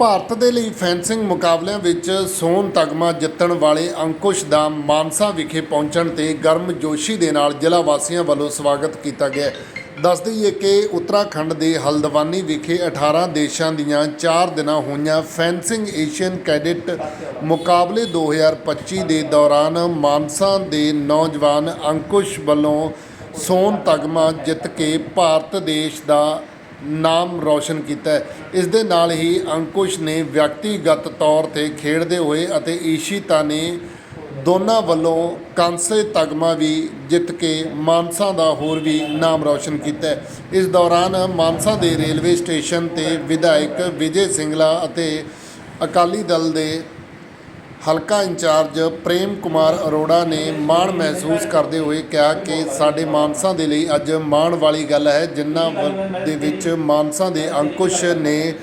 ਭਾਰਤ ਦੇ ਲਈ ਫੈਂਸਿੰਗ ਮੁਕਾਬਲਿਆਂ ਵਿੱਚ ਸੋਨ ਤਗਮਾ ਜਿੱਤਣ ਵਾਲੇ ਅੰਕੁਸ਼ ਦਾ ਮਾਨਸਾ ਵਿਖੇ ਪਹੁੰਚਣ ਤੇ ਗਰਮ ਜੋਸ਼ੀ ਦੇ ਨਾਲ ਜ਼ਿਲ੍ਹਾ ਵਾਸੀਆਂ ਵੱਲੋਂ ਸਵਾਗਤ ਕੀਤਾ ਗਿਆ ਦੱਸ ਦਈਏ ਕਿ ਉੱਤਰਾਖੰਡ ਦੇ ਹਲਦਵਾਨੀ ਵਿਖੇ 18 ਦੇਸ਼ਾਂ ਦੀਆਂ 4 ਦਿਨਾਂ ਹੋਈਆਂ ਫੈਂਸਿੰਗ ਏਸ਼ੀਅਨ ਕੈਡਿਟ ਮੁਕਾਬਲੇ 2025 ਦੇ ਦੌਰਾਨ ਮਾਨਸਾ ਦੇ ਨੌਜਵਾਨ ਅੰਕੁਸ਼ ਵੱਲੋਂ ਸੋਨ ਤਗਮਾ ਜਿੱਤ ਕੇ ਭਾਰਤ ਦੇਸ਼ ਦਾ ਨਾਮ ਰੌਸ਼ਨ ਕੀਤਾ ਹੈ। ਇਸ ਦੇ ਨਾਲ ਹੀ ਅੰਕੁਸ਼ ਨੇ ਵਿਅਕਤੀਗਤ ਤੌਰ ਤੇ ਖੇਡਦੇ ਹੋਏ ਅਤੇ ਈਸ਼ਿਤਾ ਨੇ ਦੋਨਾਂ ਵੱਲੋਂ ਕਾਂਸੇ ਤਗਮਾ ਵੀ ਜਿੱਤ ਕੇ ਮਾਨਸਾ ਦਾ ਹੋਰ ਵੀ ਨਾਮ ਰੌਸ਼ਨ ਕੀਤਾ ਇਸ ਦੌਰਾਨ ਮਾਨਸਾ ਦੇ ਰੇਲਵੇ ਸਟੇਸ਼ਨ ਤੇ ਵਿਧਾਇਕ ਵਿਜੇ ਸਿੰਗਲਾ ਅਤੇ ਅਕਾਲੀ ਦਲ ਦੇ ਹਲਕਾ ਇੰਚਾਰਜ ਪ੍ਰੇਮ ਕੁਮਾਰ ਅਰੋੜਾ ਨੇ ਮਾਣ ਮਹਿਸੂਸ ਕਰਦੇ ਹੋਏ ਕਿਹਾ ਕਿ ਸਾਡੇ ਮਾਨਸਾ ਦੇ ਲਈ ਅੱਜ ਮਾਣ ਵਾਲੀ ਗੱਲ ਹੈ, ਜਿਨ੍ਹਾਂ ਵ- ਦੇ ਵਿੱਚ ਮਾਨਸਾ ਦੇ ਅੰਕੁਸ਼ ਨੇ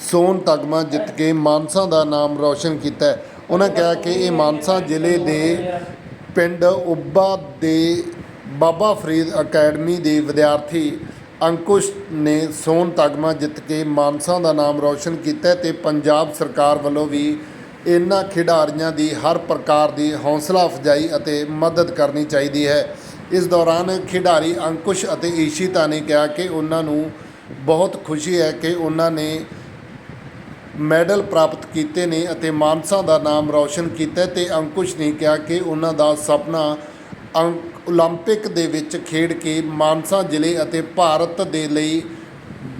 ਸੋਨ ਤਗਮਾ ਜਿੱਤ ਕੇ ਮਾਨਸਾ ਦਾ ਨਾਮ ਰੌਸ਼ਨ ਕੀਤਾ ਉਹਨਾਂ ਕਿਹਾ ਕਿ ਇਹ ਮਾਨਸਾ ਜ਼ਿਲ੍ਹੇ ਦੇ ਪਿੰਡ ਉੱਬਾ ਦੇ ਬਾਬਾ ਫਰੀਦ ਅਕੈਡਮੀ ਦੇ ਵਿਦਿਆਰਥੀ ਅੰਕੁਸ਼ ਨੇ ਸੋਨ ਤਗਮਾ ਜਿੱਤ ਕੇ ਮਾਨਸਾ ਦਾ ਨਾਮ ਰੌਸ਼ਨ ਕੀਤਾ ਹੈ ਤੇ ਪੰਜਾਬ ਸਰਕਾਰ ਵੱਲੋਂ ਵੀ ਇਹਨਾਂ ਖਿਡਾਰੀਆਂ ਦੀ ਹਰ ਪ੍ਰਕਾਰ ਦੀ ਹੌਸਲਾ ਅਫਜਾਈ ਅਤੇ ਮਦਦ ਕਰਨੀ ਚਾਹੀਦੀ ਹੈ। ਇਸ ਦੌਰਾਨ ਖਿਡਾਰੀ ਅੰਕੁਸ਼ ਅਤੇ ਈਸ਼ੀਤਾ ਨੇ ਕਿਹਾ ਕਿ ਉਹਨਾਂ ਨੂੰ ਬਹੁਤ ਖੁਸ਼ੀ ਹੈ ਕਿ ਉਹਨਾਂ ਨੇ ਮੈਡਲ ਪ੍ਰਾਪਤ ਕੀਤੇ ਨੇ ਅਤੇ ਮਾਨਸਾ ਦਾ ਨਾਮ ਰੌਸ਼ਨ ਕੀਤਾ ਤੇ ਅੰਕੁਸ਼ ਨੇ ਕਿਹਾ ਕਿ ਉਹਨਾਂ ਦਾ ਸੁਪਨਾ ਓਲੰਪਿਕ ਦੇ ਵਿੱਚ ਖੇਡ ਕੇ ਮਾਨਸਾ ਜ਼ਿਲ੍ਹੇ ਅਤੇ ਭਾਰਤ ਦੇ ਲਈ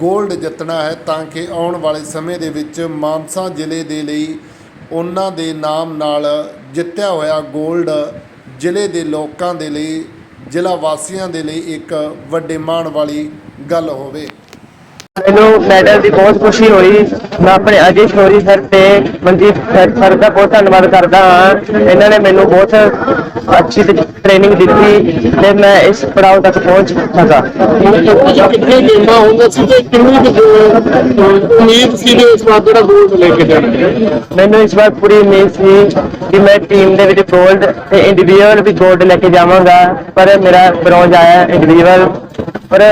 골ਡ ਜਿੱਤਣਾ ਹੈ ਤਾਂ ਕਿ ਆਉਣ ਵਾਲੇ ਸਮੇਂ ਦੇ ਵਿੱਚ ਮਾਨਸਾ ਜ਼ਿਲ੍ਹੇ ਦੇ ਲਈ ਉਹਨਾਂ ਦੇ ਨਾਮ ਨਾਲ ਜਿੱਤਿਆ ਹੋਇਆ ਗੋਲਡ ਜ਼ਿਲ੍ਹੇ ਦੇ ਲੋਕਾਂ ਦੇ ਲਈ, ਜ਼ਿਲ੍ਹਾ ਵਾਸੀਆਂ ਦੇ ਲਈ ਇੱਕ ਵੱਡੇ ਮਾਣ ਵਾਲੀ ਗੱਲ ਹੋਵੇ। ਮੈਨੂੰ ਮੈਡਲ ਦੀ ਬਹੁਤ ਖੁਸ਼ੀ ਹੋਈ। ਮੈਂ ਆਪਣੇ ਅਜੇ ਸ਼ੋਰੀ ਸਰ ਤੇ ਮਨਜੀਤ ਸਰ ਦਾ ਬਹੁਤ ਧੰਨਵਾਦ ਕਰਦਾ ਹਾਂ। ਇਹਨਾਂ ਨੇ ਮੈਨੂੰ ਬਹੁਤ ਅੱਛੀ ਟ੍ਰੇਨਿੰਗ ਦਿੱਤੀ ਤੇ ਮੈਂ ਇਸ ਪੜਾਅ ਤੱਕ ਪਹੁੰਚ ਸਕਾਂ। ਕਿੰਨੇ ਗੇਮਾਂ ਹੁੰਦੇ ਸੀ ਤੇ ਕਿੰਨੀ ਉਮੀਦ ਸੀ ਕਿ ਇਸ ਵਾਰ ਜਿਹੜਾ ਗੋਲਡ ਲੈ ਕੇ ਜਾਣਗੇ ਮੈਨੂੰ ਇਸ ਵਾਰ ਪੂਰੀ ਉਮੀਦ ਸੀ ਕਿ ਮੈਂ ਟੀਮ ਦੇ ਵਿੱਚ ਗੋਲਡ ਤੇ ਇੰਡੀਵਿਜੂਅਲ ਵੀ ਗੋਲਡ ਲੈ ਕੇ ਜਾਵਾਂਗਾ, ਪਰ ਮੇਰਾ ਬ੍ਰੌਂਜ਼ ਆਇਆ ਇੰਡੀਵਿਜੂਅਲ ਪਰ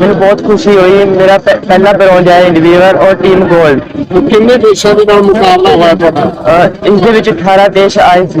ਮੈਨੂੰ ਬਹੁਤ ਖੁਸ਼ੀ ਹੋਈ ਮੇਰਾ ਪਹਿ- ਪਹਿਲਾ ਬ੍ਰੌਂਜ਼ ਆਇਆ ਇੰਡੀਵਿਜੂਅਲ ਔਰ ਟੀਮ 골ਡ ਕਿੰਨੇ ਦੇਸ਼ਾਂ ਦੇ ਨਾਲ ਮੁਕਾਬਲਾ ਹੋਇਆ ਤੁਹਾਡਾ? ਇਸ ਦੇ ਵਿੱਚ 18 ਦੇਸ਼ ਆਏ ਸੀ।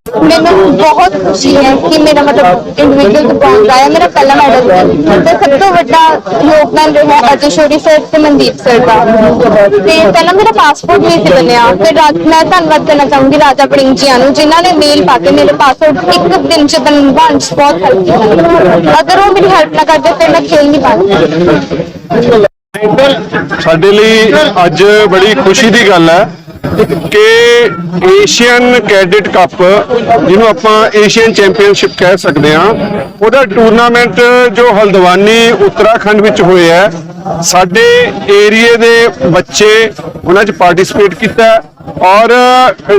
ਮੈਨੂੰ ਬਹੁਤ ਖੁਸ਼ੀ ਹੈ ਕਿ ਮੇਰਾ ਮਤਲਬ ਇੰਡੀਵਿਜੂਅਲ ਤੋਂ ਬ੍ਰੌਂਜ਼ ਆਇਆ। ਮੇਰਾ ਪਹਿਲਾ ਮੈਡਲ ਤੇ ਸਭ ਤੋਂ ਵੱਡਾ ਯੋਗਦਾਨ ਰਿਹਾ ਅਜੇ ਸ਼ੋਰੀ ਸਰ ਤੇ ਮਨਦੀਪ ਸਰ ਦਾ। ਤੇ ਪਹਿਲਾਂ ਮੇਰਾ ਪਾਸਪੋਰਟ ਨਹੀਂ ਸੀ ਬਣਿਆ। ਤੇ ਰਾਜ ਮੈਂ ਧੰਨਵਾਦ ਕਰਨਾ ਚਾਹੂੰਗੀ ਰਾਜਾ ਪ੍ਰਿੰਗ ਜੀਆਂ ਨੂੰ, ਜਿਨ੍ਹਾਂ ਨੇ ਮੇਲ ਪਾ ਕੇ ਮੇਰੇ ਪਾਸਪੋਰਟ ਇੱਕ ਦਿਨ ਚ ਬਣ 'ਚ ਬਹੁਤ ਹੈਲਪ ਕੀਤੀ। ਅਗਰ ਉਹ ਮੇਰੀ ਹੈਲਪ ਨਾ ਕਰਦੇ, ਫਿਰ ਮੈਂ ਖੇਲ ਨਹੀਂ ਪਾਉਂਦੀ। ਸਾਡੇ ਲਈ ਅੱਜ ਬੜੀ ਖੁਸ਼ੀ ਦੀ ਗੱਲ ਹੈ। ਕਿ ਏਸ਼ੀਅਨ ਕੈਡਿਟ ਕੱਪ ਜਿਹਨੂੰ ਆਪਾਂ ਏਸ਼ੀਅਨ ਚੈਂਪੀਅਨਸ਼ਿਪ ਕਹਿ ਸਕਦੇ ਹਾਂ, ਉਹਦਾ ਟੂਰਨਾਮੈਂਟ ਜੋ ਹਲਦਵਾਨੀ ਉੱਤਰਾਖੰਡ ਵਿੱਚ ਹੋਇਆ ਸਾਡੇ ਏਰੀਏ ਦੇ ਬੱਚੇ ਉਹਨਾਂ 'ਚ ਪਾਰਟਿਸਿਪੇਟ ਕੀਤਾ ਔਰ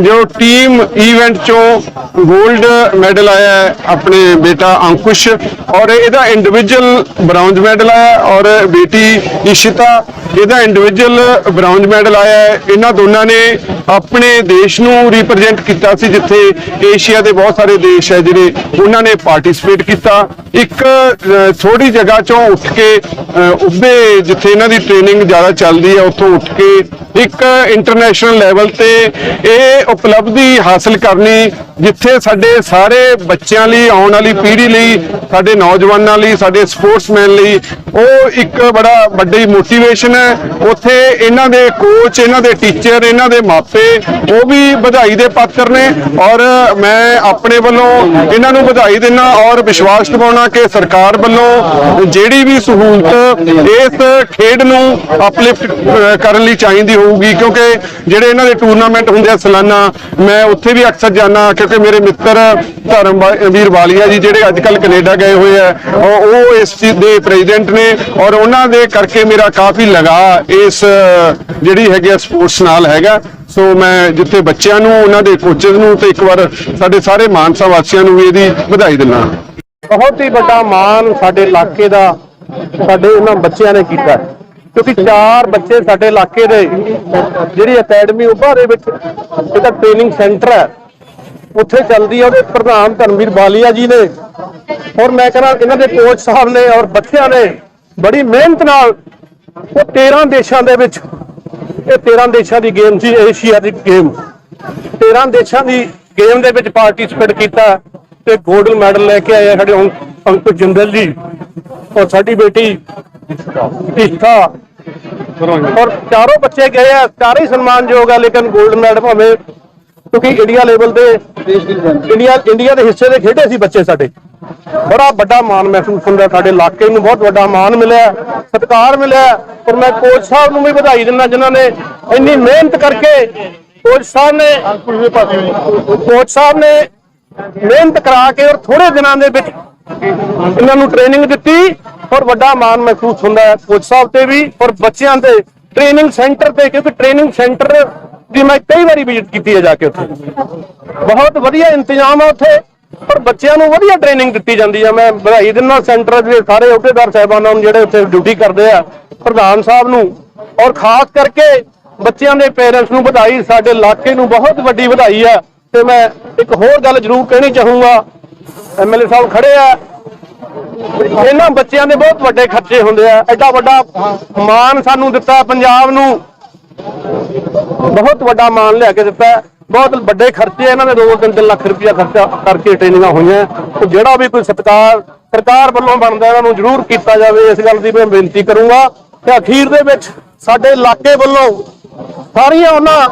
ਜੋ ਟੀਮ ਇਵੈਂਟ ਚੋਂ 골ਡ ਮੈਡਲ ਆਇਆ ਹੈ ਆਪਣੇ ਬੇਟਾ ਅੰਕੁਸ਼ ਔਰ ਇਹਦਾ ਇੰਡੀਵਿਜੂਅਲ ਬ੍ਰੌਂਜ਼ ਮੈਡਲ ਆਇਆ ਔਰ ਬੇਟੀ ਇਸ਼ਿਤਾ ਇਹਦਾ ਇੰਡੀਵਿਜੂਅਲ ਬ੍ਰੌਂਜ਼ ਮੈਡਲ ਆਇਆ ਹੈ। ਇਹਨਾਂ ਦੋਨਾਂ ਨੇ ਆਪਣੇ ਦੇਸ਼ ਨੂੰ ਰਿਪਰੈਜ਼ੈਂਟ ਕੀਤਾ ਸੀ ਜਿੱਥੇ ਏਸ਼ੀਆ ਦੇ ਬਹੁਤ ਸਾਰੇ ਦੇਸ਼ ਹੈ ਜਿਹੜੇ ਉਹਨਾਂ ਨੇ ਪਾਰਟਿਸਿਪੇਟ ਕੀਤਾ। ਇੱਕ ਅ, ਥੋੜੀ ਜਗ੍ਹਾ ਚੋਂ ਉੱਠ ਕੇ ਉੱਭੇ ਜਿੱਥੇ ਇਹਨਾਂ ਦੀ ਟ੍ਰੇਨਿੰਗ ਜ਼ਿਆਦਾ ਚੱਲਦੀ ਹੈ ਉੱਥੋਂ ਉੱਠ ਕੇ ਇੱਕ ਇੰਟਰਨੈਸ਼ਨਲ ਲੈਵਲ ਤੇ ਇਹ ਉਪਲਬਧੀ ਹਾਸਲ ਕਰਨੀ ਜਿੱਥੇ ਸਾਡੇ ਸਾਰੇ ਬੱਚਿਆਂ ਲਈ, ਆਉਣ ਵਾਲੀ ਪੀੜ੍ਹੀ ਲਈ, ਸਾਡੇ ਨੌਜਵਾਨਾਂ ਲਈ, ਸਾਡੇ ਸਪੋਰਟਸਮੈਨ ਲਈ ਉਹ ਇੱਕ ਬੜਾ ਵੱਡੀ ਮੋਟੀਵੇਸ਼ਨ ਹੈ। ਉੱਥੇ ਇਹਨਾਂ ਦੇ ਕੋਚ ਇਹਨਾਂ ਦੇ ਟੀਚਰ ਇਹਨਾਂ ਦੇ ਮਾਪੇ ਉਹ ਵੀ ਵਧਾਈ ਦੇ ਪਾਤਰ ਨੇ ਔਰ ਮੈਂ ਆਪਣੇ ਵੱਲੋਂ ਇਹਨਾਂ ਨੂੰ ਵਧਾਈ ਦਿੰਦਾ ਔਰ ਵਿਸ਼ਵਾਸ ਦਿਵਾਉਣਾ ਕਿ ਸਰਕਾਰ ਵੱਲੋਂ ਜਿਹੜੀ ਵੀ ਸਹੂਲਤ ਇਸ ਖੇਡ ਨੂੰ ਅਪਲਿਫਟ ਕਰਨ ਲਈ ਚਾਹੀਦੀ ਹੋਊਗੀ ਕਿਉਂਕਿ ਜਿਹੜੇ ਇਹਨਾਂ ਦੇ ਟੂਰਨਾਮੈਂਟ ਟੂਰਨਾਮੈਂਟ ਹੁੰਦੇ ਆ ਸਾਲਾਨਾ। ਮੈਂ ਉੱਥੇ ਵੀ ਅਕਸਰ ਜਾਂਦਾ, ਕਿਉਂਕਿ ਮੇਰੇ ਮਿੱਤਰ ਧਰਮ ਵੀਰ ਵਾਲੀਆ ਜੀ ਜਿਹੜੇ ਅੱਜ ਕੱਲ ਕੈਨੇਡਾ ਗਏ ਹੋਏ ਆ, ਉਹ ਇਸ ਚੀਜ਼ ਦੇ ਪ੍ਰੈਜ਼ੀਡੈਂਟ ਨੇ ਔਰ ਉਹਨਾਂ ਦੇ ਕਰਕੇ ਮੇਰਾ ਕਾਫੀ ਲਗਾ ਇਸ, ਜਿਹੜੀ ਹੈਗੀ ਸਪੋਰਟਸ ਨਾਲ ਹੈਗਾ। ਸੋ ਮੈਂ ਜਿੱਥੇ ਬੱਚਿਆਂ ਨੂੰ, ਉਹਨਾਂ ਦੇ ਕੋਚਸ ਨੂੰ ਤੇ ਇੱਕ ਵਾਰ ਸਾਡੇ ਸਾਰੇ ਮਾਨਸਾ ਵਾਸੀਆਂ ਨੂੰ ਵੀ ਇਹਦੀ ਵਧਾਈ ਦਿੰਦਾ। ਬਹੁਤ ਹੀ ਵੱਡਾ ਮਾਣ ਸਾਡੇ ਇਲਾਕੇ ਦਾ, ਸਾਡੇ ਇਹਨਾਂ ਬੱਚਿਆਂ ਨੇ ਕੀਤਾ। ਕਿਉਂਕਿ ਚਾਰ ਬੱਚੇ ਸਾਡੇ ਇਲਾਕੇ ਦੇ, ਜਿਹੜੀ ਅਕੈਡਮੀ ਉਭਾ ਦੇ ਵਿੱਚ ਇਹਦਾ ਟ੍ਰੇਨਿੰਗ ਸੈਂਟਰ ਹੈ। ਉੱਥੇ ਚੱਲਦੀ ਹੈ ਉਹਦੇ ਪ੍ਰਧਾਨ ਧਰਮਵੀਰ ਬਾਲੀਆ ਜੀ ਨੇ। ਔਰ ਮੈਂ ਕਹਿੰਦਾ ਇਹਨਾਂ ਦੇ ਕੋਚ ਸਾਹਿਬ ਨੇ ਔਰ ਬੱਚਿਆਂ ਨੇ ਬੜੀ ਮਿਹਨਤ ਨਾਲ ਉਹ 13 ਦੇਸ਼ਾਂ ਦੇ ਵਿੱਚ, ਇਹ 13 ਦੇਸ਼ਾਂ ਦੀ ਗੇਮ ਸੀ, ਏਸ਼ੀਆ ਦੀ ਗੇਮ 13 ਦੇਸ਼ਾਂ ਦੀ ਗੇਮ ਦੇ ਵਿੱਚ ਪਾਰਟਿਸਿਪੇਟ ਕੀਤਾ ਤੇ 골ਡ ਮੈਡਲ ਲੈ ਕੇ ਆਏ ਸਾਡੇ ਅੰਕ- ਅੰਕੁਸ਼ ਜਿੰਦਲ ਜੀ। ਔਰ ਸਾਡੀ ਬੇਟੀ ਇਸ਼ਤਾ ਔਰ ਚਾਰੋਂ ਬੱਚੇ ਗਏ ਆ ਚਾਰੇ ਸਨਮਾਨਯੋਗ ਆ ਲੇਕਿਨ 골ਡ ਮੈਡਲ ਭਾਵੇਂ ਕਿਉਂਕਿ ਇੰਡੀਆ ਲੈਵਲ ਤੇ ਇੰਡੀਆ ਇੰਡੀਆ ਦੇ ਹਿੱਸੇ ਦੇ ਖੇਡੇ ਸੀ ਬੱਚੇ ਸਾਡੇ। ਬੜਾ ਵੱਡਾ ਮਾਣ ਮਹਿਸੂਸ ਹੁੰਦਾ ਸਾਡੇ ਇਲਾਕੇ ਨੂੰ ਬਹੁਤ ਵੱਡਾ ਮਾਣ ਮਿਲਿਆ ਸਤਿਕਾਰ ਮਿਲਿਆ। ਔਰ ਮੈਂ ਕੋਚ ਸਾਹਿਬ ਨੂੰ ਵੀ ਵਧਾਈ ਦਿੰਦਾ ਜਿਨ੍ਹਾਂ ਨੇ ਇੰਨੀ ਮਿਹਨਤ ਕਰਕੇ ਕੋਚ ਸਾਹਿਬ ਨੇ ਕੋਚ ਸਾਹਿਬ ਨੇ ਮਿਹਨਤ ਕਰਾ ਕੇ ਔਰ ਥੋੜੇ ਦਿਨਾਂ ਦੇ ਵਿੱਚ ਇਹਨਾਂ ਨੂੰ ਟ੍ਰੇਨਿੰਗ ਦਿੱਤੀ। ਔਰ ਵੱਡਾ ਮਾਣ ਮਹਿਸੂਸ ਹੁੰਦਾ ਹੈ ਕੋਚ ਸਾਹਿਬ ਤੇ ਵੀ ਔਰ ਬੱਚਿਆਂ ਤੇ ਟ੍ਰੇਨਿੰਗ ਸੈਂਟਰ ਤੇ, ਕਿਉਂਕਿ ਟ੍ਰੇਨਿੰਗ ਸੈਂਟਰ ਦੀ ਮੈਂ ਕਈ ਵਾਰੀ ਵਿਜ਼ਿਟ ਕੀਤੀ ਹੈ ਜਾ ਕੇ ਉੱਥੇ। ਬਹੁਤ ਵਧੀਆ ਇੰਤਜ਼ਾਮ ਆ ਉੱਥੇ ਪਰ ਬੱਚਿਆਂ ਨੂੰ ਵਧੀਆ ਟ੍ਰੇਨਿੰਗ ਦਿੱਤੀ ਜਾਂਦੀ ਹੈ ਮੈਂ ਵਧਾਈ ਦਿੰਦਾ ਸੈਂਟਰ ਦੇ ਸਾਰੇ ਅਹੁਦੇਦਾਰ ਸਾਹਿਬਾਨਾਂ ਨੂੰ ਜਿਹੜੇ ਉੱਥੇ ਡਿਊਟੀ ਕਰਦੇ ਆ, ਪ੍ਰਧਾਨ ਸਾਹਿਬ ਨੂੰ। ਔਰ ਖਾਸ ਕਰਕੇ ਬੱਚਿਆਂ ਦੇ ਪੇਰੈਂਟਸ ਨੂੰ ਵਧਾਈ, ਸਾਡੇ ਇਲਾਕੇ ਨੂੰ ਬਹੁਤ ਵੱਡੀ ਵਧਾਈ ਆ। ਤੇ ਮੈਂ ਇੱਕ ਹੋਰ ਗੱਲ ਜ਼ਰੂਰ ਕਹਿਣੀ ਚਾਹੂੰਗਾ। ਐਮਐਲਏ ਸਾਹਿਬ ਖੜੇ ਆ। ਇਹਨਾਂ ਬੱਚਿਆਂ ਦੇ ਬਹੁਤ ਵੱਡੇ ਖਰਚੇ ਹੁੰਦੇ ਆ। ਐਡਾ ਵੱਡਾ ਮਾਣ ਸਾਨੂੰ ਦਿੱਤਾ ਪੰਜਾਬ ਨੂੰ। ਬਹੁਤ ਵੱਡਾ ਮਾਣ ਲਿਆ ਕੇ ਦਿੱਤਾ। ਬਹੁਤ ਵੱਡੇ ਖਰਚੇ ਇਹਨਾਂ ਦੇ 2-3 ਲੱਖ ਰੁਪਇਆ ਖਰਚਾ ਕਰਕੇ ਟ੍ਰੇਨਿੰਗਾਂ ਹੋਈਆਂ। ਜਿਹੜਾ ਵੀ ਕੋਈ ਸਤਕਾਰ, ਸਰਕਾਰ ਵੱਲੋਂ ਬਣਦਾ, ਇਹਨਾਂ ਨੂੰ ਜ਼ਰੂਰ ਕੀਤਾ ਜਾਵੇ। ਇਸ ਗੱਲ ਦੀ ਮੈਂ ਬੇਨਤੀ ਕਰੂੰਗਾ ਤੇ ਅਖੀਰ ਦੇ ਵਿੱਚ ਸਾਡੇ ਇਲਾਕੇ ਵੱਲੋਂ ਸਾਰੀਆਂ ਉਹਨਾਂ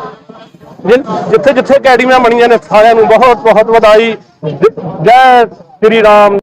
ਜਿੱਥੇ ਜਿੱਥੇ ਅਕੈਡਮੀਆਂ ਬਣੀਆਂ ਨੇ, ਸਾਰਿਆਂ ਨੂੰ ਬਹੁਤ ਬਹੁਤ ਵਧਾਈ ਜੈ ਸ੍ਰੀ ਰਾਮ।